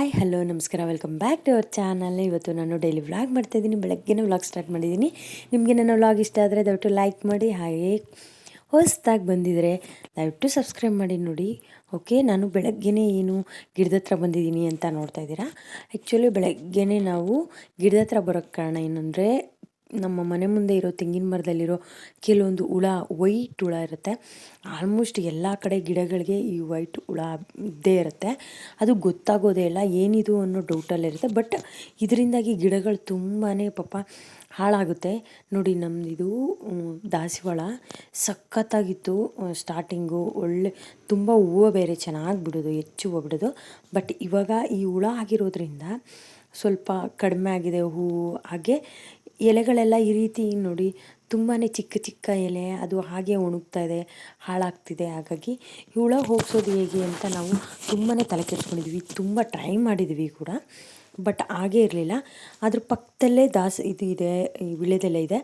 Hi hello ನಮಸ್ಕಾರ. Welcome back to our channel ಇವತ್ತು ನಾನು ಡೈಲಿ ವ್ಲಾಗ್ ಮಾಡ್ತಾಯಿದ್ದೀನಿ ಬೆಳಗ್ಗೆನೇ ವ್ಲಾಗ್ ಸ್ಟಾರ್ಟ್ ಮಾಡಿದ್ದೀನಿ. ನಿಮಗೆ ನನ್ನ ವ್ಲಾಗ್ ಇಷ್ಟ ಆದರೆ ದಯವಿಟ್ಟು ಲೈಕ್ ಮಾಡಿ. ಹಾಗೆ ಹೊಸ್ದಾಗಿ ಬಂದಿದ್ದರೆ ದಯವಿಟ್ಟು ಸಬ್ಸ್ಕ್ರೈಬ್ ಮಾಡಿ ನೋಡಿ. ಓಕೆ ನಾನು ಬೆಳಗ್ಗೆನೇ ಏನು ಗಿಡದ ಹತ್ರ ಬಂದಿದ್ದೀನಿ ಅಂತ ನೋಡ್ತಾ ಇದ್ದೀರಾ? ಆ್ಯಕ್ಚುಲಿ ಬೆಳಗ್ಗೆನೇ ನಾವು ಗಿಡದ ಹತ್ರ ಬರೋಕ್ಕೆ ಕಾರಣ ಏನಂದರೆ ನಮ್ಮ ಮನೆ ಮುಂದೆ ಇರೋ ತೆಂಗಿನ ಮರದಲ್ಲಿರೋ ಕೆಲವೊಂದು ಹುಳ ವೈಟ್ ಹುಳ ಇರುತ್ತೆ. ಆಲ್ಮೋಸ್ಟ್ ಎಲ್ಲ ಕಡೆ ಗಿಡಗಳಿಗೆ ಈ ವೈಟ್ ಹುಳ ಇದ್ದೇ ಇರುತ್ತೆ. ಅದು ಗೊತ್ತಾಗೋದೇ ಇಲ್ಲ, ಏನಿದು ಅನ್ನೋ ಡೌಟಲ್ಲಿರುತ್ತೆ ಬಟ್ ಇದರಿಂದಾಗಿ ಗಿಡಗಳು ತುಂಬಾ ಪಾಪ ಹಾಳಾಗುತ್ತೆ. ನೋಡಿ ನಮ್ಮದಿದು ದಾಸಿವಾಳ. ಸಖತ್ತಾಗಿತ್ತು ಸ್ಟಾರ್ಟಿಂಗು ಒಳ್ಳೆ, ತುಂಬ ಹೂವು ಬೇರೆ ಚೆನ್ನಾಗಿ ಬಿಡೋದು ಹೆಚ್ಚು ಹೂವು ಬಿಡೋದು. ಬಟ್ ಇವಾಗ ಈ ಹುಳ ಆಗಿರೋದ್ರಿಂದ ಸ್ವಲ್ಪ ಕಡಿಮೆ ಆಗಿದೆ ಹೂವು. ಹಾಗೆ ಎಲೆಗಳೆಲ್ಲ ಈ ರೀತಿ ನೋಡಿ ತುಂಬಾ ಚಿಕ್ಕ ಚಿಕ್ಕ ಎಲೆ, ಅದು ಹಾಗೆ ಒಣಗ್ತಾ ಇದೆ, ಹಾಳಾಗ್ತಿದೆ. ಹಾಗಾಗಿ ಹುಳ ಹೋಗಿಸೋದು ಹೇಗೆ ಅಂತ ನಾವು ತುಂಬಾ ತಲೆ ಕೆಡ್ಸ್ಕೊಂಡಿದ್ವಿ. ತುಂಬ ಟ್ರೈ ಮಾಡಿದ್ವಿ ಕೂಡ, ಬಟ್ ಹಾಗೇ ಇರಲಿಲ್ಲ. ಅದ್ರ ಪಕ್ಕದಲ್ಲೇ ದಾಸ ಇದು ಇದೆ, ಈ ವಿಳೆದೆಲೆ ಇದೆ.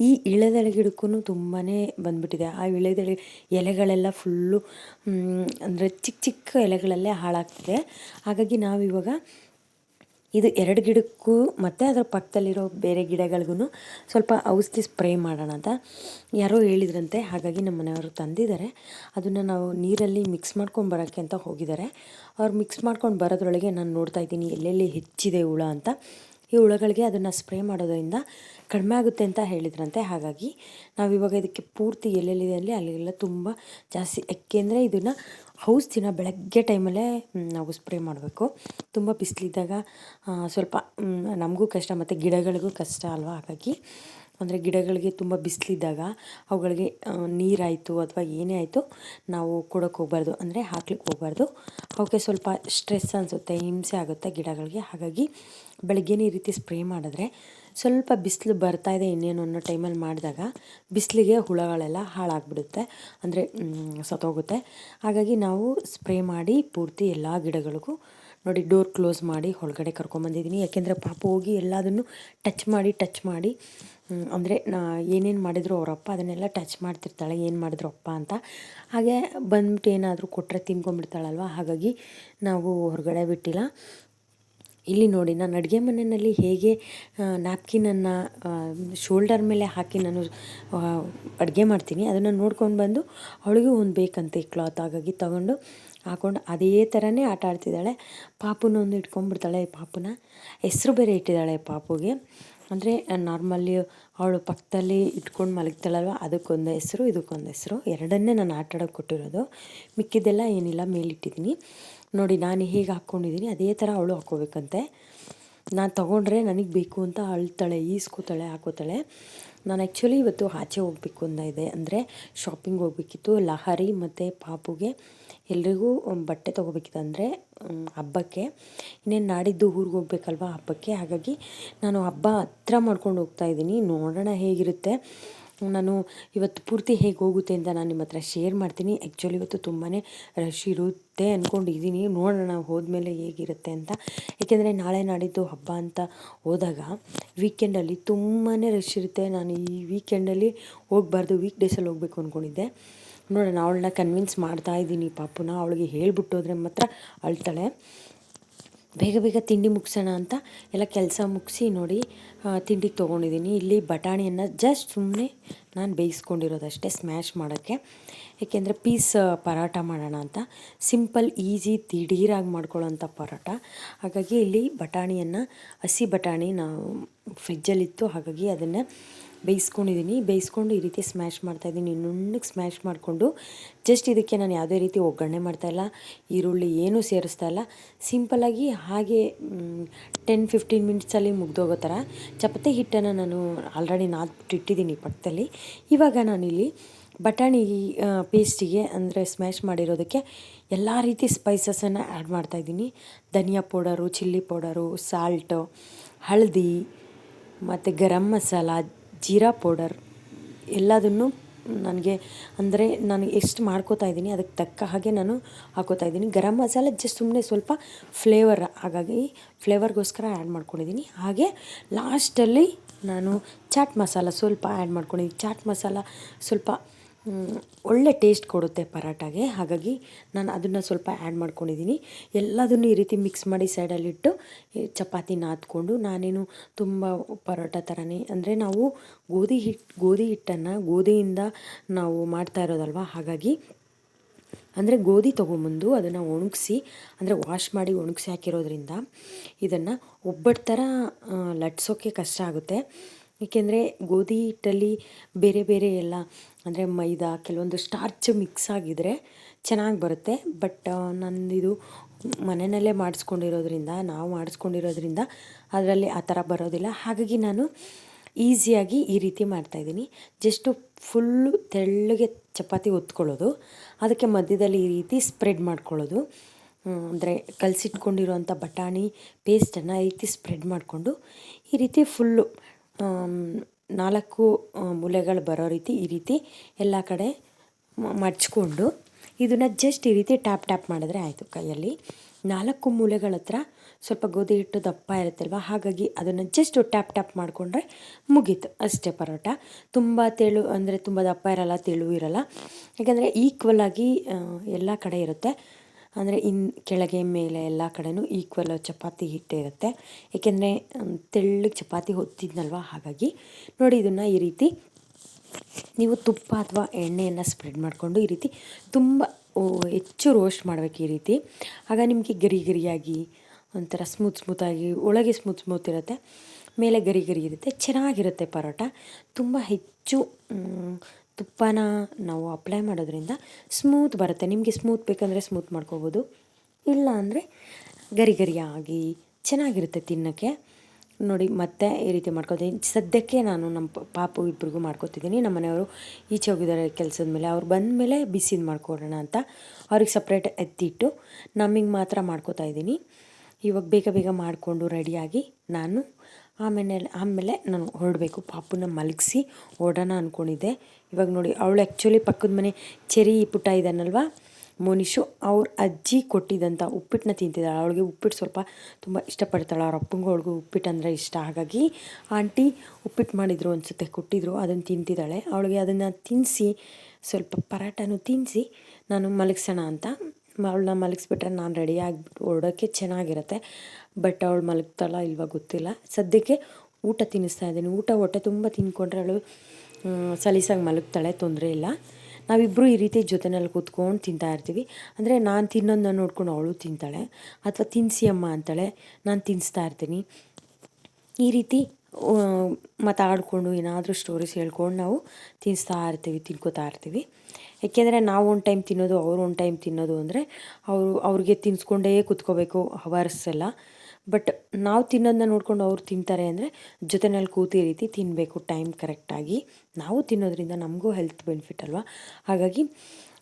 ಈ ಇಳೆದೆಲೆ ಗಿಡಕ್ಕೂ ತುಂಬಾ ಬಂದುಬಿಟ್ಟಿದೆ. ಆ ವಿಳೆದೆಲೆ ಎಲೆಗಳೆಲ್ಲ ಫುಲ್ಲು ಅಂದರೆ ಚಿಕ್ಕ ಚಿಕ್ಕ ಎಲೆಗಳಲ್ಲೇ ಹಾಳಾಗ್ತಿದೆ. ಹಾಗಾಗಿ ನಾವಿವಾಗ ಇದು ಎರಡು ಗಿಡಕ್ಕೂ ಮತ್ತು ಅದರ ಪಕ್ಕದಲ್ಲಿರೋ ಬೇರೆ ಗಿಡಗಳಿಗೂ ಸ್ವಲ್ಪ ಔಷಧಿ ಸ್ಪ್ರೇ ಮಾಡೋಣ ಅಂತ ಯಾರೋ ಹೇಳಿದ್ರಂತೆ. ಹಾಗಾಗಿ ನಮ್ಮ ಮನೆಯವರು ತಂದಿದ್ದಾರೆ. ಅದನ್ನು ನಾವು ನೀರಲ್ಲಿ ಮಿಕ್ಸ್ ಮಾಡ್ಕೊಂಡು ಬರೋಕ್ಕೆ ಅಂತ ಹೋಗಿದ್ದಾರೆ. ಅವ್ರು ಮಿಕ್ಸ್ ಮಾಡ್ಕೊಂಡು ಬರೋದ್ರೊಳಗೆ ನಾನು ನೋಡ್ತಾ ಇದ್ದೀನಿ, ಎಲ್ಲೆಲ್ಲಿ ಹೆಚ್ಚಿದೆ ಹುಳ ಅಂತ. ಈ ಹುಳಗಳಿಗೆ ಅದನ್ನು ಸ್ಪ್ರೇ ಮಾಡೋದರಿಂದ ಕಡಿಮೆ ಆಗುತ್ತೆ ಅಂತ ಹೇಳಿದ್ರಂತೆ. ಹಾಗಾಗಿ ನಾವಿವಾಗ ಇದಕ್ಕೆ ಪೂರ್ತಿ ಎಲ್ಲೆಲ್ಲಿದೆ ಅಲ್ಲಿ, ಅಲ್ಲೆಲ್ಲ ತುಂಬ ಜಾಸ್ತಿ ಯಾಕೆಂದರೆ ಇದನ್ನು ದಿನ ಬೆಳಗ್ಗೆ ಟೈಮಲ್ಲೇ ನಾವು ಸ್ಪ್ರೇ ಮಾಡಬೇಕು. ತುಂಬ ಬಿಸಿಲಿದ್ದಾಗ ಸ್ವಲ್ಪ ನಮಗೂ ಕಷ್ಟ ಮತ್ತು ಗಿಡಗಳಿಗೂ ಕಷ್ಟ ಅಲ್ವಾ? ಹಾಗಾಗಿ ಅಂದರೆ ಗಿಡಗಳಿಗೆ ತುಂಬ ಬಿಸಿಲಿದ್ದಾಗ ಅವುಗಳಿಗೆ ನೀರಾಯಿತು ಅಥವಾ ಏನೇ ಆಯಿತು ನಾವು ಕೊಡೋಕ್ಕೆ ಹೋಗ್ಬಾರ್ದು. ಅಂದರೆ ಹಾಕ್ಲಿಕ್ಕೆ ಹೋಗ್ಬಾರ್ದು. ಅವಕ್ಕೆ ಸ್ವಲ್ಪ ಸ್ಟ್ರೆಸ್ ಅನಿಸುತ್ತೆ, ಹಿಂಸೆ ಆಗುತ್ತೆ ಗಿಡಗಳಿಗೆ. ಹಾಗಾಗಿ ಬೆಳಗ್ಗೆನೇ ಈ ರೀತಿ ಸ್ಪ್ರೇ ಮಾಡಿದ್ರೆ ಸ್ವಲ್ಪ ಬಿಸಿಲು ಬರ್ತಾಯಿದೆ ಇನ್ನೇನು ಅನ್ನೋ ಟೈಮಲ್ಲಿ ಮಾಡಿದಾಗ ಬಿಸಿಲಿಗೆ ಹುಳಗಳೆಲ್ಲ ಹಾಳಾಗ್ಬಿಡುತ್ತೆ, ಅಂದರೆ ಸತ್ತೋಗುತ್ತೆ. ಹಾಗಾಗಿ ನಾವು ಸ್ಪ್ರೇ ಮಾಡಿ ಪೂರ್ತಿ ಎಲ್ಲ ಗಿಡಗಳಿಗೂ ನೋಡಿ ಡೋರ್ ಕ್ಲೋಸ್ ಮಾಡಿ ಒಳಗಡೆ ಕರ್ಕೊಂಬಂದಿದ್ದೀನಿ ಯಾಕೆಂದರೆ ಪಾಪ ಹೋಗಿ ಎಲ್ಲದನ್ನು ಟಚ್ ಮಾಡಿ ಟಚ್ ಮಾಡಿ ಅಂದರೆ, ನಾ ಏನೇನು ಮಾಡಿದ್ರು ಅವರಪ್ಪ ಅದನ್ನೆಲ್ಲ ಟಚ್ ಮಾಡ್ತಿರ್ತಾಳೆ, ಏನು ಮಾಡಿದ್ರು ಅಪ್ಪ ಅಂತ. ಹಾಗೆ ಬಂದ್ಬಿಟ್ಟು ಏನಾದರೂ ಕೊಟ್ಟರೆ ತಿನ್ಕೊಂಬಿಡ್ತಾಳಲ್ವ ಹಾಗಾಗಿ ನಾವು ಹೊರಗಡೆ ಬಿಟ್ಟಿಲ್ಲ. ಇಲ್ಲಿ ನೋಡಿ, ನಾನು ಅಡುಗೆ ಮನೆಯಲ್ಲಿ ಹೇಗೆ ನ್ಯಾಪ್ಕಿನನ್ನು ಶೋಲ್ಡರ್ ಮೇಲೆ ಹಾಕಿ ನಾನು ಅಡುಗೆ ಮಾಡ್ತೀನಿ. ಅದನ್ನು ನೋಡ್ಕೊಂಡು ಬಂದು ಅವಳಿಗೆ ಒಂದು ಬೇಕಂತೆ ಕ್ಲಾತ್ ಹಾಗಾಗಿ ತಗೊಂಡು ಹಾಕೊಂಡು ಅದೇ ಥರನೇ ಆಟ ಆಡ್ತಿದ್ದಾಳೆ. ಪಾಪುನ ಒಂದು ಇಟ್ಕೊಂಡ್ಬಿಡ್ತಾಳೆ ಪಾಪುನ. ಹೆಸರು ಬೇರೆ ಇಟ್ಟಿದ್ದಾಳೆ ಪಾಪುಗೆ. ಅಂದರೆ ನಾರ್ಮಲಿ ಅವಳು ಪಕ್ಕದಲ್ಲಿ ಇಟ್ಕೊಂಡು ಮಲಗ್ತಾಳಲ್ವ, ಅದಕ್ಕೊಂದು ಹೆಸರು, ಇದಕ್ಕೊಂದು ಹೆಸರು. ಎರಡನ್ನೇ ನಾನು ಆಟ ಕೊಟ್ಟಿರೋದು. ಮಿಕ್ಕಿದ್ದೆಲ್ಲ ಏನಿಲ್ಲ, ಮೇಲಿಟ್ಟಿದ್ದೀನಿ. ನೋಡಿ ನಾನು ಹೇಗೆ ಹಾಕ್ಕೊಂಡಿದ್ದೀನಿ, ಅದೇ ಥರ ಅವಳು ಹಾಕ್ಕೋಬೇಕಂತೆ. ನಾನು ತೊಗೊಂಡ್ರೆ ನನಗೆ ಬೇಕು ಅಂತ ಅಳ್ತಾಳೆ, ಈಸ್ಕೋತಾಳೆ ಹಾಕೋತಾಳೆ ನಾನು ಆ್ಯಕ್ಚುಲಿ ಇವತ್ತು ಆಚೆ ಹೋಗಬೇಕು ಅಂತ ಇದೆ. ಅಂದರೆ ಶಾಪಿಂಗ್ ಹೋಗ್ಬೇಕಿತ್ತು, ಲಹರಿ ಮತ್ತು ಪಾಪುಗೆ. ಎಲ್ರಿಗೂ ಬಟ್ಟೆ ತೊಗೋಬೇಕಿತ್ತು ಅಂದರೆ ಹಬ್ಬಕ್ಕೆ. ಇನ್ನೇನು ನಾಡಿದ್ದು ಊರಿಗೆ ಹೋಗ್ಬೇಕಲ್ವ ಹಬ್ಬಕ್ಕೆ. ಹಾಗಾಗಿ ನಾನು ಹಬ್ಬ ಹತ್ರ ಮಾಡ್ಕೊಂಡು ಹೋಗ್ತಾ ಇದ್ದೀನಿ. ನೋಡೋಣ ಹೇಗಿರುತ್ತೆ. ನಾನು ಇವತ್ತು ಪೂರ್ತಿ ಹೇಗೆ ಹೋಗುತ್ತೆ ಅಂತ ನಾನು ನಿಮ್ಮ ಹತ್ರ ಶೇರ್ ಮಾಡ್ತೀನಿ. ಆ್ಯಕ್ಚುಲಿ ಇವತ್ತು ತುಂಬಾ ರಶ್ ಇರುತ್ತೆ ಅಂದ್ಕೊಂಡಿದ್ದೀನಿ ನೋಡೋಣ ಹೋದ್ಮೇಲೆ ಹೇಗಿರುತ್ತೆ ಅಂತ. ಏಕೆಂದರೆ ನಾಳೆ ನಾಡಿದ್ದು ಹಬ್ಬ ಅಂತ ಹೋದಾಗ ವೀಕೆಂಡಲ್ಲಿ ತುಂಬಾ ರಶ್ ಇರುತ್ತೆ. ನಾನು ಈ ವೀಕೆಂಡಲ್ಲಿ ಹೋಗಬಾರ್ದು ವೀಕ್ ಡೇಸಲ್ಲಿ ಹೋಗಬೇಕು ಅಂದ್ಕೊಂಡಿದ್ದೆ ನೋಡೋಣ, ಅವಳನ್ನ ಕನ್ವಿನ್ಸ್ ಮಾಡ್ತಾ ಇದ್ದೀನಿ ಪಾಪುನ. ಅವಳಿಗೆ ಹೇಳ್ಬಿಟ್ಟು ಹೋದ್ರೆ ಮಾತ್ರ ಅಳ್ತಾಳೆ. ಬೇಗ ಬೇಗ ತಿಂಡಿ ಮುಗಿಸೋಣ ಅಂತ ಎಲ್ಲ ಕೆಲಸ ಮುಗಿಸಿ ನೋಡಿ ತಿಂಡಿ ತೊಗೊಂಡಿದ್ದೀನಿ. ಇಲ್ಲಿ ಬಟಾಣಿಯನ್ನು ಜಸ್ಟ್ ಸುಮ್ಮನೆ ನಾನು ಬೇಯಿಸ್ಕೊಂಡಿರೋದಷ್ಟೇ ಸ್ಮ್ಯಾಶ್ ಮಾಡೋಕ್ಕೆ. ಏಕೆಂದರೆ ಪೀಸ್ ಪರಾಟ ಮಾಡೋಣ ಅಂತ. ಸಿಂಪಲ್ ಈಸಿ ದಿಢೀರಾಗಿ ಮಾಡ್ಕೊಳ್ಳೋಂಥ ಪರೋಟ ಹಾಗಾಗಿ ಇಲ್ಲಿ ಬಟಾಣಿಯನ್ನು ಹಸಿ ಬಟಾಣಿ ನಾವು ಫ್ರಿಜ್ಜಲ್ಲಿತ್ತು ಹಾಗಾಗಿ ಅದನ್ನು ಬೇಯಿಸ್ಕೊಂಡಿದ್ದೀನಿ. ಬೇಯಿಸ್ಕೊಂಡು ಈ ರೀತಿ ಸ್ಮ್ಯಾಶ್ ಮಾಡ್ತಾಯಿದ್ದೀನಿ ನುಣ್ಣಗೆ ಸ್ಮ್ಯಾಶ್ ಮಾಡಿಕೊಂಡು ಜಸ್ಟ್ ಇದಕ್ಕೆ ನಾನು ಯಾವುದೇ ರೀತಿ ಒಗ್ಗರಣೆ ಮಾಡ್ತಾಯಿಲ್ಲ ಈರುಳ್ಳಿ ಏನೂ ಸೇರಿಸ್ತಾ ಇಲ್ಲ. ಸಿಂಪಲಾಗಿ ಹಾಗೆ ಟೆನ್ ಫಿಫ್ಟೀನ್ ಮಿನಿಟ್ಸಲ್ಲಿ ಮುಗ್ದೋಗೋ ಥರ ಚಪಾತಿ ಹಿಟ್ಟನ್ನು ನಾನು ಆಲ್ರೆಡಿ ನಾದ್ಬಿಟ್ಟಿಟ್ಟಿದ್ದೀನಿ ಪಕ್ಕದಲ್ಲಿ. ಇವಾಗ ನಾನಿಲ್ಲಿ ಬಟಾಣಿ ಪೇಸ್ಟಿಗೆ ಅಂದರೆ ಸ್ಮ್ಯಾಶ್ ಮಾಡಿರೋದಕ್ಕೆ ಎಲ್ಲ ರೀತಿ ಸ್ಪೈಸಸನ್ನು ಆ್ಯಡ್ ಮಾಡ್ತಾಯಿದ್ದೀನಿ ಧನಿಯಾ ಪೌಡರು ಚಿಲ್ಲಿ ಪೌಡರು ಸಾಲ್ಟು ಹಳದಿ, ಮತ್ತು ಗರಂ ಮಸಾಲ ಜೀರಾ ಪೌಡರ್ ಎಲ್ಲದನ್ನು ನನಗೆ ಅಂದರೆ ನಾನು ಎಷ್ಟು ಮಾಡ್ಕೋತಾ ಇದ್ದೀನಿ, ಅದಕ್ಕೆ ತಕ್ಕ ಹಾಗೆ ನಾನು ಹಾಕೋತಾ ಇದ್ದೀನಿ. ಗರಂ ಮಸಾಲೆ ಜಸ್ಟ್ ಸುಮ್ಮನೆ ಸ್ವಲ್ಪ ಫ್ಲೇವರ್ ಹಾಗಾಗಿ ಫ್ಲೇವರ್ಗೋಸ್ಕರ ಆ್ಯಡ್ ಮಾಡ್ಕೊಂಡಿದ್ದೀನಿ. ಹಾಗೆ ಲಾಸ್ಟಲ್ಲಿ ನಾನು ಚಾಟ್ ಮಸಾಲ ಸ್ವಲ್ಪ ಆ್ಯಡ್ ಮಾಡ್ಕೊಂಡಿದ್ದೀನಿ. ಚಾಟ್ ಮಸಾಲ ಸ್ವಲ್ಪ ಒಳ್ಳೆ ಟೇಸ್ಟ್ ಕೊಡುತ್ತೆ ಪರಾಟಾಗೆ ಹಾಗಾಗಿ ನಾನು ಅದನ್ನು ಸ್ವಲ್ಪ ಆ್ಯಡ್ ಮಾಡ್ಕೊಂಡಿದ್ದೀನಿ ಎಲ್ಲದನ್ನು ಈ ರೀತಿ ಮಿಕ್ಸ್ ಮಾಡಿ ಸೈಡಲ್ಲಿಟ್ಟು ಚಪಾತಿ ನಾದ್ಕೊಂಡು, ನಾನೇನು ತುಂಬ ಪರೋಟ ಥರನೇ ಅಂದರೆ ನಾವು ಗೋಧಿ ಹಿಟ್ಟು ಗೋಧಿ ಹಿಟ್ಟನ್ನು ಗೋಧಿಯಿಂದ ನಾವು ಮಾಡ್ತಾ ಇರೋದಲ್ವ? ಹಾಗಾಗಿ ಅಂದರೆ ಗೋಧಿ ತೊಗೊಂಬಂದು ಅದನ್ನು ಒಣಗಿಸಿ, ಅಂದರೆ ವಾಶ್ ಮಾಡಿ ಒಣಗಿಸಿ ಹಾಕಿರೋದ್ರಿಂದ ಇದನ್ನು ಒಬ್ಬಟ್ಟು ಥರ ಲಟ್ಸೋಕೆ ಲಟ್ಸೋಕ್ಕೆ ಕಷ್ಟ ಆಗುತ್ತೆ. ಏಕೆಂದರೆ ಗೋಧಿ ಹಿಟ್ಟಲ್ಲಿ ಬೇರೆ ಬೇರೆ ಎಲ್ಲ ಅಂದರೆ ಮೈದಾ, ಕೆಲವೊಂದು ಸ್ಟಾರ್ಚ್ ಮಿಕ್ಸ್ ಆಗಿದ್ರೆ ಚೆನ್ನಾಗಿ ಬರುತ್ತೆ. ಬಟ್ ನಂದಿದು ಮನೆಯಲ್ಲೇ ಮಾಡಿಸ್ಕೊಂಡಿರೋದ್ರಿಂದ, ನಾವು ಮಾಡಿಸ್ಕೊಂಡಿರೋದ್ರಿಂದ ಅದರಲ್ಲಿ ಆ ಥರ ಬರೋದಿಲ್ಲ. ಹಾಗಾಗಿ ನಾನು ಈಸಿಯಾಗಿ ಈ ರೀತಿ ಮಾಡ್ತಾಯಿದ್ದೀನಿ ಜಸ್ಟು ಫುಲ್ಲು ತೆಳ್ಳಗೆ ಚಪಾತಿ ಒತ್ಕೊಳ್ಳೋದು. ಅದಕ್ಕೆ ಮಧ್ಯದಲ್ಲಿ ಈ ರೀತಿ ಸ್ಪ್ರೆಡ್ ಮಾಡ್ಕೊಳ್ಳೋದು. ಅಂದರೆ ಕಲಸಿಟ್ಕೊಂಡಿರೋಂಥ ಬಟಾಣಿ ಪೇಸ್ಟನ್ನು ಈ ರೀತಿ ಸ್ಪ್ರೆಡ್ ಮಾಡಿಕೊಂಡು ಈ ರೀತಿ ಫುಲ್ಲು ನಾಲ್ಕು ಮೂಲೆಗಳು ಬರೋ ರೀತಿ ಈ ರೀತಿ ಎಲ್ಲ ಕಡೆ ಮಡ್ಚ್ಕೊಂಡು ಇದನ್ನು ಜಸ್ಟ್ ಈ ರೀತಿ ಟ್ಯಾಪ್ ಟ್ಯಾಪ್ ಮಾಡಿದ್ರೆ ಆಯಿತು ಕೈಯಲ್ಲಿ. ನಾಲ್ಕು ಮೂಲೆಗಳ ಹತ್ರ ಸ್ವಲ್ಪ ಗೋಧಿ ಹಿಟ್ಟು ದಪ್ಪ ಇರುತ್ತಲ್ವ, ಹಾಗಾಗಿ ಅದನ್ನು ಜಸ್ಟ್ ಟ್ಯಾಪ್ ಟ್ಯಾಪ್ ಮಾಡಿಕೊಂಡ್ರೆ ಮುಗೀತು. ಅಷ್ಟೇ ಪರೋಟ. ತುಂಬ ತೆಳು, ಅಂದರೆ ತುಂಬ ದಪ್ಪ ಇರಲ್ಲ, ತೆಳು ಇರಲ್ಲ. ಯಾಕಂದರೆ ಈಕ್ವಲ್ ಆಗಿ ಎಲ್ಲ ಕಡೆ ಇರುತ್ತೆ. ಅಂದರೆ ಇನ್ ಕೆಳಗೆ ಮೇಲೆ ಎಲ್ಲ ಕಡೆನೂ ಈಕ್ವಲ್ ಚಪಾತಿ ಹಿಟ್ಟೆ ಇರುತ್ತೆ. ಏಕೆಂದರೆ ತೆಳ್ಳಗೆ ಚಪಾತಿ ಹೊತ್ತಿದ್ನಲ್ವ ಹಾಗಾಗಿ ನೋಡಿ ಇದನ್ನು ಈ ರೀತಿ ನೀವು ತುಪ್ಪ ಅಥವಾ ಎಣ್ಣೆಯನ್ನು ಸ್ಪ್ರೆಡ್ ಮಾಡಿಕೊಂಡು ಈ ರೀತಿ ತುಂಬ ಹೆಚ್ಚು ರೋಸ್ಟ್ ಮಾಡಬೇಕು ಈ ರೀತಿ. ಆಗ ನಿಮಗೆ ಗರಿ ಗರಿಯಾಗಿ ಒಂಥರ ಸ್ಮೂತ್ ಸ್ಮೂತಾಗಿ ಒಳಗೆ ಸ್ಮೂತ್ ಸ್ಮೂತ್ ಇರುತ್ತೆ. ಮೇಲೆ ಗರಿ ಗರಿ ಇರುತ್ತೆ. ಚೆನ್ನಾಗಿರುತ್ತೆ ಪರೋಟ. ತುಂಬ ಹೆಚ್ಚು ತುಪ್ಪನ ನಾವು ಅಪ್ಲೈ ಮಾಡೋದ್ರಿಂದ ಸ್ಮೂತ್ ಬರುತ್ತೆ. ನಿಮಗೆ ಸ್ಮೂತ್ ಬೇಕಂದರೆ ಸ್ಮೂತ್ ಮಾಡ್ಕೋಬೋದು. ಇಲ್ಲ ಅಂದರೆ ಗರಿ ಗರಿಯಾಗಿ ಚೆನ್ನಾಗಿರುತ್ತೆ ತಿನ್ನೋಕ್ಕೆ. ನೋಡಿ, ಮತ್ತೆ ಈ ರೀತಿ ಮಾಡ್ಕೊತೀನಿ ಸದ್ಯಕ್ಕೆ ನಾನು ನಮ್ಮ ಪಾಪು ಇಬ್ಬರಿಗೂ ಮಾಡ್ಕೊತಿದ್ದೀನಿ. ನಮ್ಮ ಮನೆಯವರು ಈಚೆ ಹೋಗಿದ್ದಾರೆ ಕೆಲಸದ ಮೇಲೆ. ಅವ್ರು ಬಂದ ಮೇಲೆ ಬಿಸಿದು ಮಾಡ್ಕೊಡೋಣ ಅಂತ ಅವ್ರಿಗೆ ಸಪ್ರೇಟ್ ಎತ್ತಿಟ್ಟು ನಮಗೆ ಮಾತ್ರ ಮಾಡ್ಕೊತಾ ಇದ್ದೀನಿ. ಇವಾಗ ಬೇಗ ಬೇಗ ಮಾಡಿಕೊಂಡು ರೆಡಿಯಾಗಿ ನಾನು ಆಮೇಲೆ ಆಮೇಲೆ ನಾನು ಹೊರಡಬೇಕು. ಪಾಪುನ ಮಲಗಿಸಿ ಓಡೋಣ ಅಂದ್ಕೊಂಡಿದ್ದೆ ಇವಾಗ ನೋಡಿ, ಅವಳು ಆ್ಯಕ್ಚುಲಿ ಪಕ್ಕದ ಮನೆ ಚೆರಿ ಪುಟ್ಟ ಇದ್ದಾನಲ್ವ ಮೋನಿಶು ಅವ್ರ ಅಜ್ಜಿ ಕೊಟ್ಟಿದ್ದಂಥ ಉಪ್ಪಿಟ್ಟನ್ನ ತಿಂತಿದ್ದಾಳೆ. ಅವಳಿಗೆ ಉಪ್ಪಿಟ್ಟು ಸ್ವಲ್ಪ ತುಂಬ ಇಷ್ಟಪಡ್ತಾಳೆ. ಅವ್ರ ಅಪ್ಪಂಗೂ ಅವಳಿಗೂ ಉಪ್ಪಿಟ್ಟು ಅಂದರೆ ಇಷ್ಟ. ಹಾಗಾಗಿ ಆಂಟಿ ಉಪ್ಪಿಟ್ಟು ಮಾಡಿದ್ರು ಅನಿಸುತ್ತೆ, ಕೊಟ್ಟಿದ್ರು ಅದನ್ನು ತಿಂತಿದ್ದಾಳೆ. ಅವಳಿಗೆ ಅದನ್ನು ತಿನ್ನಿಸಿ ಸ್ವಲ್ಪ ಪರಾಟನೂ ತಿನ್ನಿಸಿ ನಾನು ಮಲಗಿಸೋಣ ಅಂತ. ಅವಳನ್ನ ಮಲಗಿಸ್ಬಿಟ್ರೆ ನಾನು ರೆಡಿ ಆಗಿಬಿಟ್ಟು ಹೊರಡೋಕ್ಕೆ ಚೆನ್ನಾಗಿರುತ್ತೆ. ಬಟ್ ಅವಳು ಮಲಗ್ತಾಳ ಇಲ್ವಾ ಗೊತ್ತಿಲ್ಲ. ಸದ್ಯಕ್ಕೆ ಊಟ ತಿನ್ನಿಸ್ತಾ ಇದ್ದೀನಿ. ಊಟ, ಹೊಟ್ಟೆ ತುಂಬ ತಿನ್ಕೊಂಡ್ರೆ ಅವಳು ಸಲೀಸಾಗಿ ಮಲಗ್ತಾಳೆ, ತೊಂದರೆ ಇಲ್ಲ. ನಾವಿಬ್ಬರು ಈ ರೀತಿ ಜೊತೆನಲ್ಲಿ ಕೂತ್ಕೊಂಡು ತಿಂತಾ ಇರ್ತೀವಿ. ಅಂದರೆ ನಾನು ತಿನ್ನೋದನ್ನ ನೋಡ್ಕೊಂಡು ಅವಳು ತಿಂತಾಳೆ. ಅಥವಾ ತಿನ್ನಿಸಿ ಅಮ್ಮ ಅಂತಾಳೆ, ನಾನು ತಿನ್ನಿಸ್ತಾ ಇರ್ತೀನಿ. ಈ ರೀತಿ ಮಾತಾಡಿಕೊಂಡು ಏನಾದರೂ ಸ್ಟೋರೀಸ್ ಹೇಳ್ಕೊಂಡು ನಾವು ತಿನ್ನಿಸ್ತಾ ಇರ್ತೀವಿ, ತಿನ್ಕೋತಾ ಇರ್ತೀವಿ. ಏಕೆಂದರೆ ನಾವು ಒಂದು ಟೈಮ್ ತಿನ್ನೋದು, ಅವ್ರು ಒಂದು ಟೈಮ್ ತಿನ್ನೋದು ಅಂದರೆ ಅವರು, ಅವ್ರಿಗೆ ತಿನ್ನಿಸ್ಕೊಂಡೇ ಕೂತ್ಕೋಬೇಕು ಹವರ್ಸ್ ಎಲ್ಲ. ಬಟ್ ನಾವು ತಿನ್ನೋದನ್ನ ನೋಡ್ಕೊಂಡು ಅವ್ರು ತಿಂತಾರೆ ಅಂದರೆ ಜೊತೆನಲ್ಲಿ ಕೂತಿ ರೀತಿ ತಿನ್ನಬೇಕು ಟೈಮ್ ಕರೆಕ್ಟಾಗಿ ನಾವು ತಿನ್ನೋದ್ರಿಂದ ನಮಗೂ ಹೆಲ್ತ್ ಬೆನಿಫಿಟ್ ಅಲ್ವಾ? ಹಾಗಾಗಿ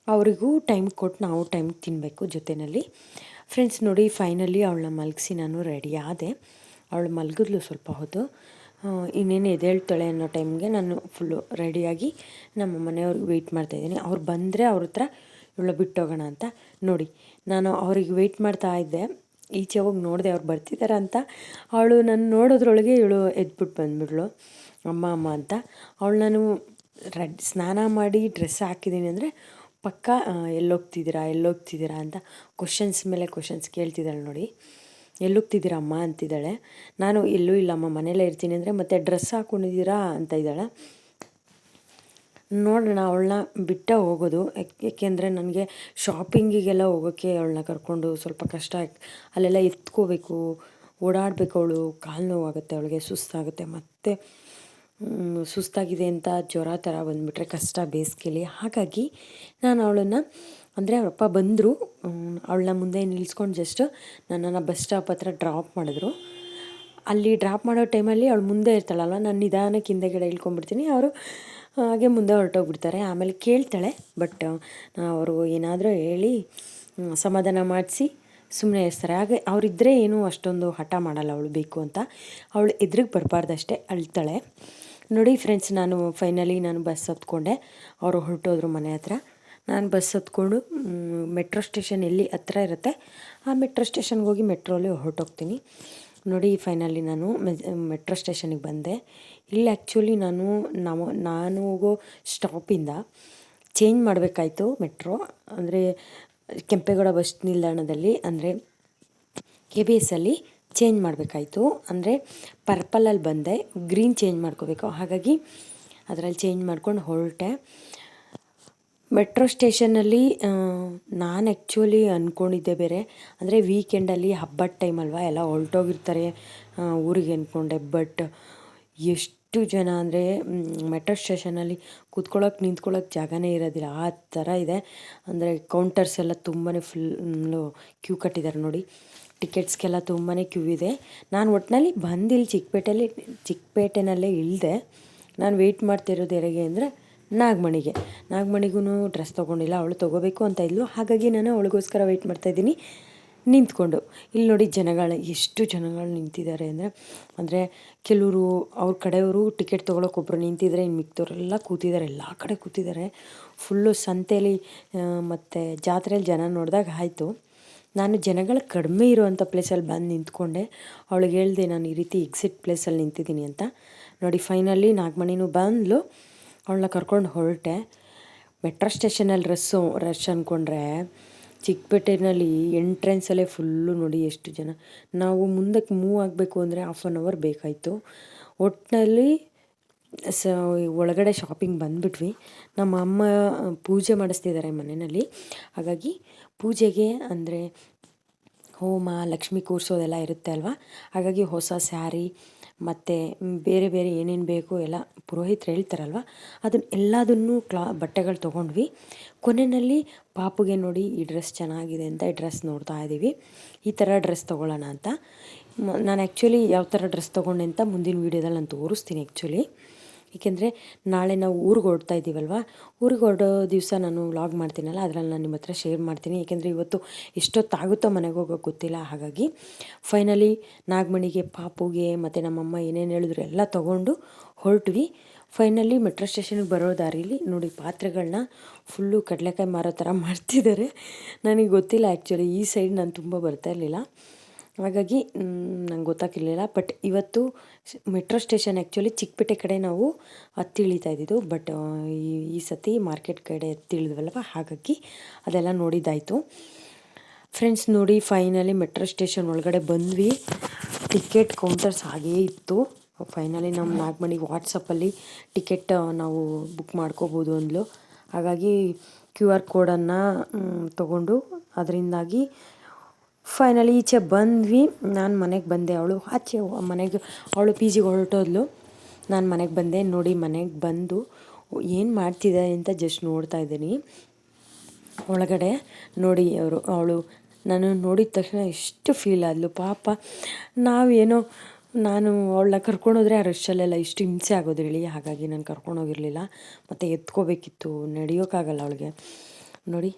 ಅವರಿಗೂ ಟೈಮ್ ಕೊಟ್ಟು ನಾವು ಟೈಮ್ ತಿನ್ನಬೇಕು ಜೊತೆಯಲ್ಲಿ ಫ್ರೆಂಡ್ಸ್ ನೋಡಿ ಫೈನಲಿ ಅವಳನ್ನ ಮಲಗಿಸಿ ನಾನು ರೆಡಿ ಆದೆ. ಅವಳು ಮಲಗಿದ್ಲು ಸ್ವಲ್ಪ ಹೊತ್ತು. ಇನ್ನೇನು ಎದ್ದೇಳ್ತಾಳೆ ಅನ್ನೋ ಟೈಮ್ಗೆ ನಾನು ಫುಲ್ಲು ರೆಡಿಯಾಗಿ ನಮ್ಮ ಮನೆಯವ್ರಿಗೆ ವೆಯ್ಟ್ ಮಾಡ್ತಾಯಿದ್ದೀನಿ ಅವ್ರು ಬಂದರೆ ಅವ್ರ ಹತ್ರ ಇವಳು ಬಿಟ್ಟೋಗೋಣ ಅಂತ. ನೋಡಿ, ನಾನು ಅವ್ರಿಗೆ ವೆಯ್ಟ್ ಮಾಡ್ತಾ ಇದ್ದೆ. ಈಚೆ ಹೋಗಿ ನೋಡಿದೆ ಅವ್ರು ಬರ್ತಿದ್ದಾರೆ ಅಂತ. ಅವಳು ನಾನು ನೋಡೋದ್ರೊಳಗೆ ಇವಳು ಎದ್ಬಿಟ್ಟು ಬಂದ್ಬಿಡ್ಳು ಅಮ್ಮ ಅಮ್ಮ ಅಂತ. ಅವಳು ನಾನು ರೆಡ್ ಸ್ನಾನ ಮಾಡಿ ಡ್ರೆಸ್ ಹಾಕಿದ್ದೀನಿ ಅಂದರೆ ಪಕ್ಕ ಎಲ್ಲೋಗ್ತಿದ್ದೀರಾ ಎಲ್ಲೋಗ್ತಿದ್ದೀರಾ ಅಂತ ಕ್ವಶನ್ಸ್ ಮೇಲೆ ಕ್ವಶನ್ಸ್ ಕೇಳ್ತಿದ್ದಾಳೆ ನೋಡಿ. ಎಲ್ಲೋಗ್ತಿದ್ದೀರಾ ಅಮ್ಮ ಅಂತಿದ್ದಾಳೆ. ನಾನು ಎಲ್ಲೂ ಇಲ್ಲಮ್ಮ ಮನೇಲೇ ಇರ್ತೀನಿ ಅಂದರೆ ಮತ್ತೆ ಡ್ರೆಸ್ ಹಾಕ್ಕೊಂಡಿದ್ದೀರಾ ಅಂತ ಇದ್ದಾಳೆ. ನೋಡೋಣ ಅವಳನ್ನ ಬಿಟ್ಟ ಹೋಗೋದು. ಏಕೆಂದರೆ ನನಗೆ ಶಾಪಿಂಗಿಗೆಲ್ಲ ಹೋಗೋಕ್ಕೆ ಅವಳನ್ನ ಕರ್ಕೊಂಡು ಸ್ವಲ್ಪ ಕಷ್ಟ ಅಲ್ಲೆಲ್ಲ ಎತ್ಕೋಬೇಕು, ಓಡಾಡಬೇಕು ಅವಳು. ಕಾಲು ನೋವಾಗುತ್ತೆ ಅವಳಿಗೆ, ಸುಸ್ತಾಗುತ್ತೆ. ಮತ್ತು ಸುಸ್ತಾಗಿದೆ ಅಂತ ಜ್ವರ ಥರ ಬಂದುಬಿಟ್ರೆ ಕಷ್ಟ ಬೇಸಿಗೆಲಿ. ಹಾಗಾಗಿ ನಾನು ಅವಳನ್ನು, ಅಂದರೆ ಅವರಪ್ಪ ಬಂದರು ಅವಳನ್ನ ಮುಂದೆ ನಿಲ್ಲಿಸ್ಕೊಂಡು ಜಸ್ಟ್ ನನ್ನನ್ನು ಬಸ್ ಸ್ಟಾಪ್ ಹತ್ರ ಡ್ರಾಪ್ ಮಾಡಿದ್ರು. ಅಲ್ಲಿ ಡ್ರಾಪ್ ಮಾಡೋ ಟೈಮಲ್ಲಿ ಅವಳು ಮುಂದೆ ಇರ್ತಾಳಲ್ಲ ನಾನು ನಿಧಾನಕ್ಕೆ ಹಿಂದೆಗಡೆ ಇಳ್ಕೊಂಬಿಡ್ತೀನಿ ಅವರು ಹಾಗೆ ಮುಂದೆ ಹೊರಟೋಗ್ಬಿಡ್ತಾರೆ. ಆಮೇಲೆ ಕೇಳ್ತಾಳೆ, ಬಟ್ ಅವರು ಏನಾದರೂ ಹೇಳಿ ಸಮಾಧಾನ ಮಾಡಿಸಿ ಸುಮ್ಮನೆ ಇರ್ತಾರೆ. ಹಾಗೆ ಅವರಿದ್ದರೆ ಏನೂ ಅಷ್ಟೊಂದು ಹಠ ಮಾಡಲ್ಲ ಅವಳು ಬೇಕು ಅಂತ. ಅವಳು ಎದುರಿಗೆ ಬರಬಾರ್ದಷ್ಟೇ, ಅಳ್ತಾಳೆ. ನೋಡಿ ಫ್ರೆಂಡ್ಸ್ ನಾನು ಫೈನಲಿ ನಾನು ಬಸ್ ಹತ್ಕೊಂಡೆ. ಅವರು ಹೊರಟೋದ್ರು ಮನೆ ಹತ್ರ. ನಾನು ಬಸ್ ಹತ್ಕೊಂಡು ಮೆಟ್ರೋ ಸ್ಟೇಷನ್ ಎಲ್ಲಿ ಹತ್ರ ಇರುತ್ತೆ, ಆ ಮೆಟ್ರೋ ಸ್ಟೇಷನ್ಗೆ ಹೋಗಿ ಮೆಟ್ರೋಲಿ ಹೊರಟೋಗ್ತೀನಿ. ನೋಡಿ ಫೈನಲಿ ನಾನು ಮೆಟ್ರೋ ಸ್ಟೇಷನಿಗೆ ಬಂದೆ. ಇಲ್ಲಿ ಆ್ಯಕ್ಚುಲಿ ನಾನು, ನಾವು, ನಾನು ಹೋಗೋ ಸ್ಟಾಪಿಂದ ಚೇಂಜ್ ಮಾಡಬೇಕಾಯ್ತು ಮೆಟ್ರೋ ಅಂದರೆ, ಕೆಂಪೇಗೌಡ ಬಸ್ ನಿಲ್ದಾಣದಲ್ಲಿ, ಅಂದರೆ ಕೆ ಬಿ ಎಸ್ಸಲ್ಲಿ ಚೇಂಜ್ ಮಾಡಬೇಕಾಯ್ತು. ಅಂದರೆ ಪರ್ಪಲಲ್ಲಿ ಬಂದೆ. ಗ್ರೀನ್ ಚೇಂಜ್ ಮಾಡ್ಕೋಬೇಕು. ಹಾಗಾಗಿ, ಅದರಲ್ಲಿ ಚೇಂಜ್ ಮಾಡ್ಕೊಂಡು ಹೊರಟೆ. ಮೆಟ್ರೋ ಸ್ಟೇಷನಲ್ಲಿ ನಾನು ಆ್ಯಕ್ಚುಲಿ ಅಂದ್ಕೊಂಡಿದ್ದೆ ಬೇರೆ. ಅಂದರೆ ವೀಕೆಂಡಲ್ಲಿ ಹಬ್ಬದ ಟೈಮ್ ಅಲ್ವಾ, ಎಲ್ಲ ಹೊರಟೋಗಿರ್ತಾರೆ ಊರಿಗೆ ಅಂದ್ಕೊಂಡೆ ಬಟ್ ಎಷ್ಟು ಜನ ಅಂದರೆ ಮೆಟ್ರೋ ಸ್ಟೇಷನಲ್ಲಿ ಕೂತ್ಕೊಳ್ಳೋಕೆ ನಿಂತ್ಕೊಳ್ಳೋಕೆ ಜಾಗನೇ ಇರೋದಿಲ್ಲ. ಆ ಥರ ಇದೆ. ಅಂದರೆ ಕೌಂಟರ್ಸ್ ಎಲ್ಲ ತುಂಬಾ ಫುಲ್ಲು ಕ್ಯೂ ಕಟ್ಟಿದ್ದಾರೆ ನೋಡಿ. ಟಿಕೆಟ್ಸ್ಗೆಲ್ಲ ತುಂಬಾ ಕ್ಯೂ ಇದೆ. ನಾನು ಒಟ್ಟಿನಲ್ಲಿ ಬಂದಿಲ್ಲಿ ಚಿಕ್ಕಪೇಟೆಯಲ್ಲಿ ಚಿಕ್ಕಪೇಟೆನಲ್ಲೇ ಇಳಿದೆ ನಾನು ವೆಯ್ಟ್ ಮಾಡ್ತಿರೋದು ಯಾರಿಗೆ ಅಂದರೆ ನಾಗಮಣಿಗೆ. ನಾಗಮಣಿಗೂ ಡ್ರೆಸ್ ತೊಗೊಂಡಿಲ್ಲ, ಅವಳು ತೊಗೋಬೇಕು ಅಂತ ಇದ್ಲು. ಹಾಗಾಗಿ ನಾನು ಅವಳಿಗೋಸ್ಕರ ವೆಯ್ಟ್ ಮಾಡ್ತಾಯಿದ್ದೀನಿ ನಿಂತ್ಕೊಂಡು. ಇಲ್ಲಿ ನೋಡಿ ಜನಗಳು, ಎಷ್ಟು ಜನಗಳು ನಿಂತಿದ್ದಾರೆ ಅಂದರೆ ಅಂದರೆ ಕೆಲವರು ಅವ್ರ ಕಡೆಯವರು ಟಿಕೆಟ್ ತೊಗೊಳಕ್ಕೆ ಒಬ್ಬರು ನಿಂತಿದ್ದಾರೆ ಇನ್ನು ಮಿಕ್ದವರೆಲ್ಲ ಕೂತಿದ್ದಾರೆ, ಎಲ್ಲ ಕಡೆ ಕೂತಿದ್ದಾರೆ. ಫುಲ್ಲು ಸಂತೆಯಲ್ಲಿ ಮತ್ತು ಜಾತ್ರೆಯಲ್ಲಿ ಜನ ನೋಡಿದಾಗ ಆಯಿತು. ನಾನು ಜನಗಳ ಕಡಿಮೆ ಇರುವಂಥ ಪ್ಲೇಸಲ್ಲಿ ಬಂದು ನಿಂತ್ಕೊಂಡೆ. ಅವಳಿಗೆ ಹೇಳಿದೆ, ನಾನು ಈ ರೀತಿ ಎಕ್ಸಿಟ್ ಪ್ಲೇಸಲ್ಲಿ ನಿಂತಿದ್ದೀನಿ ಅಂತ. ನೋಡಿ ಫೈನಲಿ ನಾಗಮಣಿನೂ ಬಂದಳು ಅವಳನ್ನ ಕರ್ಕೊಂಡು ಹೊರಟೆ. ಮೆಟ್ರೋ ಸ್ಟೇಷನಲ್ಲಿ ರಸ್ಸು, ರಶ್ ಅಂದ್ಕೊಂಡ್ರೆ ಚಿಕ್ಕಪೇಟೆನಲ್ಲಿ ಎಂಟ್ರೆನ್ಸಲ್ಲೇ ಫುಲ್ಲು ನೋಡಿ ಎಷ್ಟು ಜನ. ನಾವು ಮುಂದಕ್ಕೆ ಮೂವ್ ಆಗಬೇಕು ಅಂದರೆ ಹಾಫ್ ಆನ್ ಅವರ್ ಬೇಕಾಯಿತು. ಒಟ್ಟಿನಲ್ಲಿ ಸ, ಒಳಗಡೆ ಶಾಪಿಂಗ್ ಬಂದುಬಿಟ್ವಿ. ನಮ್ಮ ಅಮ್ಮ ಪೂಜೆ ಮಾಡಿಸ್ತಿದ್ದಾರೆ ಮನೆಯಲ್ಲಿ. ಹಾಗಾಗಿ ಪೂಜೆಗೆ ಅಂದರೆ ಹೋಮ, ಲಕ್ಷ್ಮಿ ಕೂರಿಸೋದೆಲ್ಲ ಇರುತ್ತೆ ಅಲ್ವಾ? ಹಾಗಾಗಿ ಹೊಸ ಸ್ಯಾರಿ ಮತ್ತು ಬೇರೆ ಬೇರೆ ಏನೇನು ಬೇಕು ಎಲ್ಲ ಪುರೋಹಿತರು ಹೇಳ್ತಾರಲ್ವ ಅದನ್ನ ಎಲ್ಲದನ್ನೂ ಕ್ಲಾ, ಬಟ್ಟೆಗಳು ತೊಗೊಂಡ್ವಿ. ಕೊನೆಯಲ್ಲಿ ಪಾಪುಗೆ ನೋಡಿ ಈ ಡ್ರೆಸ್ ಚೆನ್ನಾಗಿದೆ ಅಂತ ಈ ಡ್ರೆಸ್ ನೋಡ್ತಾ ಇದ್ದೀವಿ ಈ ಥರ ಡ್ರೆಸ್ ತೊಗೊಳ್ಳೋಣ ಅಂತ. ನಾನು ಆ್ಯಕ್ಚುಲಿ ಯಾವ ಥರ ಡ್ರೆಸ್ ತೊಗೊಂಡೆ ಅಂತ ಮುಂದಿನ ವೀಡಿಯೋದಲ್ಲಿ ನಾನು ತೋರಿಸ್ತೀನಿ ಆ್ಯಕ್ಚುಲಿ ಏಕೆಂದರೆ ನಾಳೆ ನಾವು ಊರಿಗೆ ಹೊರಡ್ತಾ ಇದ್ದೀವಲ್ವ? ಊರಿಗೆ ಹೊರಡೋ ದಿವಸ ನಾನು ವ್ಲಾಗ್ ಮಾಡ್ತೀನಲ್ಲ, ಅದರಲ್ಲಿ ನಾನು ನಿಮ್ಮ ಹತ್ರ ಶೇರ್ ಮಾಡ್ತೀನಿ. ಏಕೆಂದರೆ ಇವತ್ತು ಎಷ್ಟೊತ್ತಾಗುತ್ತೋ ಮನೆಗೆ ಹೋಗೋಕೆ ಗೊತ್ತಿಲ್ಲ. ಹಾಗಾಗಿ ಫೈನಲಿ ನಾಗಮಣಿಗೆ, ಪಾಪುಗೆ ಮತ್ತು ನಮ್ಮಮ್ಮ ಏನೇನು ಹೇಳಿದ್ರು ಎಲ್ಲ ತೊಗೊಂಡು ಹೊರಟ್ವಿ. ಫೈನಲಿ ಮೆಟ್ರೋ ಸ್ಟೇಷನ್ಗೆ ಬರೋ ದಾರಿಲಿ ನೋಡಿ ಪಾತ್ರೆಗಳನ್ನ ಫುಲ್ಲು ಕಡಲೆಕಾಯಿ ಮಾರೋ ಥರ ಮಾಡ್ತಿದ್ದಾರೆ. ನನಗೆ ಗೊತ್ತಿಲ್ಲ ಆ್ಯಕ್ಚುಲಿ ಈ ಸೈಡ್ ನಾನು ತುಂಬ ಬರ್ತಾ ಇರಲಿಲ್ಲ. ಹಾಗಾಗಿ ನಂಗೆ ಗೊತ್ತಾಗಿರಲಿಲ್ಲ ಬಟ್ ಇವತ್ತು ಮೆಟ್ರೋ ಸ್ಟೇಷನ್ ಆ್ಯಕ್ಚುಲಿ ಚಿಕ್ಕಪೇಟೆ ಕಡೆ ನಾವು ಹತ್ತಿ ಇಳಿತಾ ಇದ್ದಿದ್ದು ಬಟ್ ಈ ಸತಿ ಮಾರ್ಕೆಟ್ ಕಡೆ ಹತ್ತಿ ಇಳಿದ್ವಲ್ವ ಹಾಗಾಗಿ ಅದೆಲ್ಲ ನೋಡಿದ್ದಾಯಿತು. ಫ್ರೆಂಡ್ಸ್ ನೋಡಿ ಫೈನಲಿ ಮೆಟ್ರೋ ಸ್ಟೇಷನ್ ಒಳಗಡೆ ಬಂದ್ವಿ. ಟಿಕೆಟ್ ಕೌಂಟರ್ಸ್ ಹಾಗೇ ಇತ್ತು. ಫೈನಲಿ ನಮ್ಮ ನಾಲ್ಕು ವಾಟ್ಸಪ್ಪಲ್ಲಿ ಟಿಕೆಟ್ ನಾವು ಬುಕ್ ಮಾಡ್ಕೋಬೋದು ಅಂದ್ಲು. ಹಾಗಾಗಿ ಕ್ಯೂ ಆರ್ ಕೋಡನ್ನು ತಗೊಂಡು, ಅದರಿಂದಾಗಿ ಫೈನಲಿ ಈಚೆ ಬಂದ್ವಿ. ನಾನು ಮನೆಗೆ ಬಂದೆ. ಅವಳು ಆಚೆ ಮನೆಗೆ, ಅವಳು ಪಿ ಜಿಗೆ ಹೊರಟೋದ್ಲು. ನಾನು ಮನೆಗೆ ಬಂದೆ. ನೋಡಿ, ಮನೆಗೆ ಬಂದು ಏನು ಮಾಡ್ತಿದ್ದೆ ಅಂತ ಜಸ್ಟ್ ನೋಡ್ತಾ ಇದ್ದೀನಿ. ಒಳಗಡೆ ನೋಡಿ, ಅವರು, ಅವಳು ನಾನು ನೋಡಿದ ತಕ್ಷಣ ಎಷ್ಟು ಫೀಲ್ ಆದ್ಲು. ಪಾಪ, ನಾವೇನೋ, ನಾನು ಅವಳನ್ನ ಕರ್ಕೊಂಡೋದ್ರೆ ಆ ಇಷ್ಟು ಹಿಂಸೆ ಆಗೋದು ಹೇಳಿ. ಹಾಗಾಗಿ ನಾನು ಕರ್ಕೊಂಡೋಗಿರಲಿಲ್ಲ ಮತ್ತು ಎತ್ಕೋಬೇಕಿತ್ತು. ನಡೆಯೋಕ್ಕಾಗಲ್ಲ ಅವಳಿಗೆ. ನೋಡಿ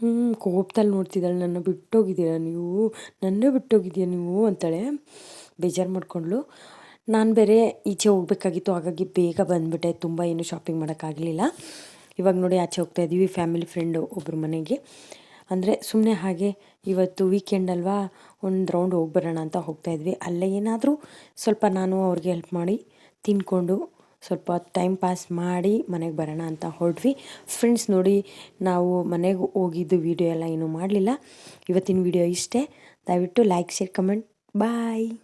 ಹ್ಞೂ, ಕೋಪದಲ್ಲಿ ನೋಡ್ತಿದ್ದಾಳೆ, ನನ್ನ ಬಿಟ್ಟೋಗಿದ್ದೀರಾ ನೀವು? ನನ್ನೇ ಬಿಟ್ಟೋಗಿದ್ದೀಯ ನೀವು? ಅಂತಾಳೆ. ಬೇಜಾರು ಮಾಡ್ಕೊಂಡ್ಳು. ನಾನು ಬೇರೆ ಈಚೆ ಹೋಗ್ಬೇಕಾಗಿತ್ತು, ಹಾಗಾಗಿ ಬೇಗ ಬಂದುಬಿಟ್ಟೆ. ತುಂಬ ಏನು ಶಾಪಿಂಗ್ ಮಾಡೋಕ್ಕಾಗಲಿಲ್ಲ. ಇವಾಗ ನೋಡಿ ಆಚೆ ಹೋಗ್ತಾ ಇದ್ದೀವಿ ಫ್ಯಾಮಿಲಿ ಫ್ರೆಂಡು ಒಬ್ಬರು ಮನೆಗೆ. ಅಂದರೆ ಸುಮ್ಮನೆ ಹಾಗೆ ಇವತ್ತು ವೀಕೆಂಡ್ ಅಲ್ವಾ, ಒಂದು ರೌಂಡ್ ಹೋಗಿ ಬರೋಣ ಅಂತ ಹೋಗ್ತಾ ಇದ್ವಿ. ಅಲ್ಲೇ ಏನಾದರೂ ಸ್ವಲ್ಪ ನಾನು ಅವ್ರಿಗೆ ಹೆಲ್ಪ್ ಮಾಡಿ ತಿನ್ಕೊಂಡು ಸ್ವಲ್ಪ ಟೈಮ್ ಪಾಸ್ ಮಾಡಿ ಮನೆಗೆ ಬರೋಣ ಅಂತ ಹೊರಟ್ವಿ. ಫ್ರೆಂಡ್ಸ್ ನೋಡಿ ನಾವು ಮನೆಗೆ ಹೋಗಿದ್ದು ವೀಡಿಯೋ ಎಲ್ಲ ಏನೂ ಮಾಡಲಿಲ್ಲ. ಇವತ್ತಿನ ವೀಡಿಯೋ ಇಷ್ಟೇ. ದಯವಿಟ್ಟು ಲೈಕ್ ಶೇರ್ ಕಮೆಂಟ್ ಬಾಯ್